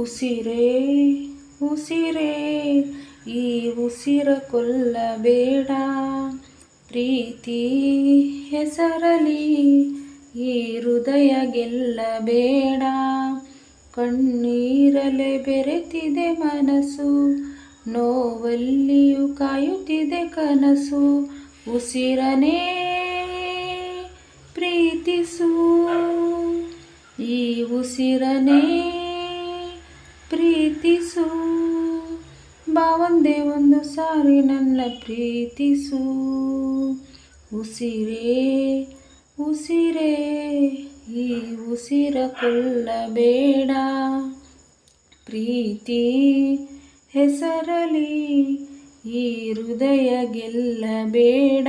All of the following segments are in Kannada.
ಉಸಿರೇ ಉಸಿರೇ, ಈ ಉಸಿರ ಕೊಲ್ಲಬೇಡ. ಪ್ರೀತಿ ಹೆಸರಲಿ ಈ ಹೃದಯ ಗೆಲ್ಲಬೇಡ. ಕಣ್ಣೀರಲೆ ಬೆರೆತಿದೆ ಮನಸ್ಸು, ನೋವಲ್ಲಿಯೂ ಕಾಯುತ್ತಿದೆ ಕನಸು. ಉಸಿರನೇ ಪ್ರೀತಿಸು, ಈ ಉಸಿರನೇ ಪ್ರೀತಿಸು. ಬಾವಂದೇ ಒಂದು ಸಾರಿ ನನ್ನ ಪ್ರೀತಿಸು. ಉಸಿರೇ ಉಸಿರೇ, ಈ ಉಸಿರ ಕೊಲ್ಲಬೇಡ. ಪ್ರೀತಿ ಹೆಸರಲಿ ಈ ಹೃದಯ ಗೆಲ್ಲಬೇಡ.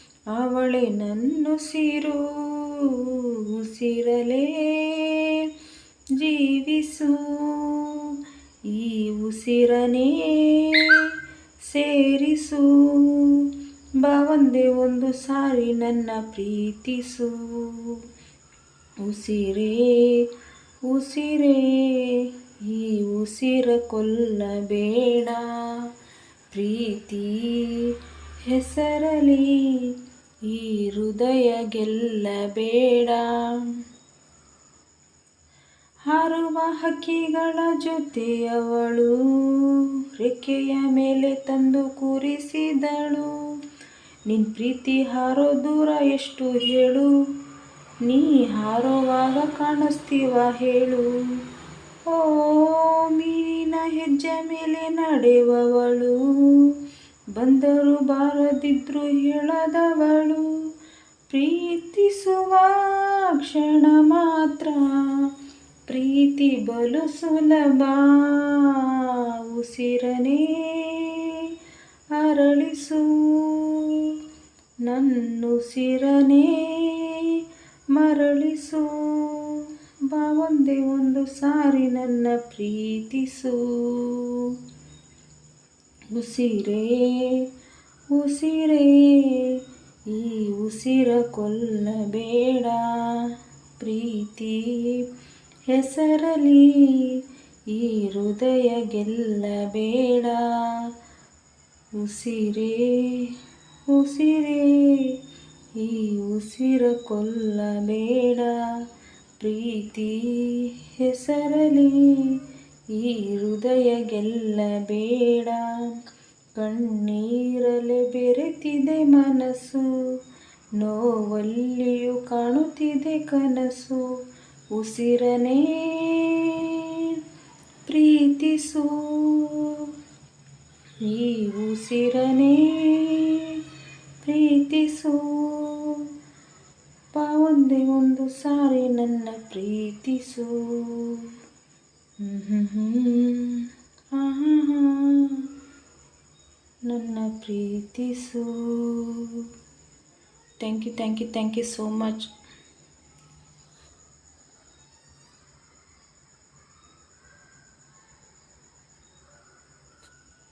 ಅವಳೆ ನನ್ನುಸಿರು ಉಸಿರಲೇ ಜೀವಿಸು. ಈ ಉಸಿರನೇ ಸೇರಿಸು. ಬಾವಂದೆ ಒಂದು ಸಾರಿ ನನ್ನ ಪ್ರೀತಿಸು. ಉಸಿರೇ ಉಸಿರೇ, ಈ ಉಸಿರ ಕೊಲ್ಲಬೇಡ. ಪ್ರೀತಿ ಹೆಸರಲಿ ಈ ಹೃದಯ ಗೆಲ್ಲಬೇಡ ಹಾರುವ ಹಕ್ಕಿಗಳ ಜೊತೆಯವಳು ರೆಕ್ಕೆಯ ಮೇಲೆ ತಂದು ಕೂರಿಸಿದಳು. ನಿನ್ ಪ್ರೀತಿ ಹಾರೋ ದೂರ ಎಷ್ಟು ಹೇಳು. ನೀ ಹಾರುವಾಗ ಕಾಣಿಸ್ತೀವ ಹೇಳು. ಓ ಮೀನಿನ ಹೆಜ್ಜೆ ಮೇಲೆ ನಡೆಯುವವಳು ಬಂದರು ಬಾರದಿದ್ರು ಹೇಳದವಳು, ಪ್ರೀತಿಸುವ ಕ್ಷಣ ಮಾತ್ರ. ಪ್ರೀತಿ ಬಲು ಸುಲಭ ಉಸಿರನೇ ಅರಳಿಸು. ನನ್ನುಸಿರನೇ ಮರಳಿಸು. ಬಾ ಒಂದೇ ಒಂದು ಸಾರಿ ನನ್ನ ಪ್ರೀತಿಸು. ಉಸಿರೇ ಉಸಿರೇ, ಈ ಉಸಿರ ಕೊಲ್ಲಬೇಡ. ಪ್ರೀತಿ ಹೆಸರಲಿ ಈ ಹೃದಯ ಗೆಲ್ಲಬೇಡ. ಉಸಿರೇ ಉಸಿರೇ, ಈ ಉಸಿರ ಕೊಲ್ಲಬೇಡ. ಪ್ರೀತಿ ಹೆಸರಲಿ ಈ ಹೃದಯ ಗೆಲ್ಲಬೇಡ ಕಣ್ಣೀರಲೆ ಬೆರೆತಿದೆ ಮನಸ್ಸು. ನೋವಲ್ಲಿಯೂ ಕಾಣುತ್ತಿದೆ ಕನಸು. ಉಸಿರನೇ ಪ್ರೀತಿಸು. ಈ ಉಸಿರನೇ ಪ್ರೀತಿಸು. ಪಾ ಒಂದೇ ಒಂದು ಸಾರಿ ನನ್ನ ಪ್ರೀತಿಸು. ನನ್ನ ಪ್ರೀತಿಸು thank you thank you thank you so much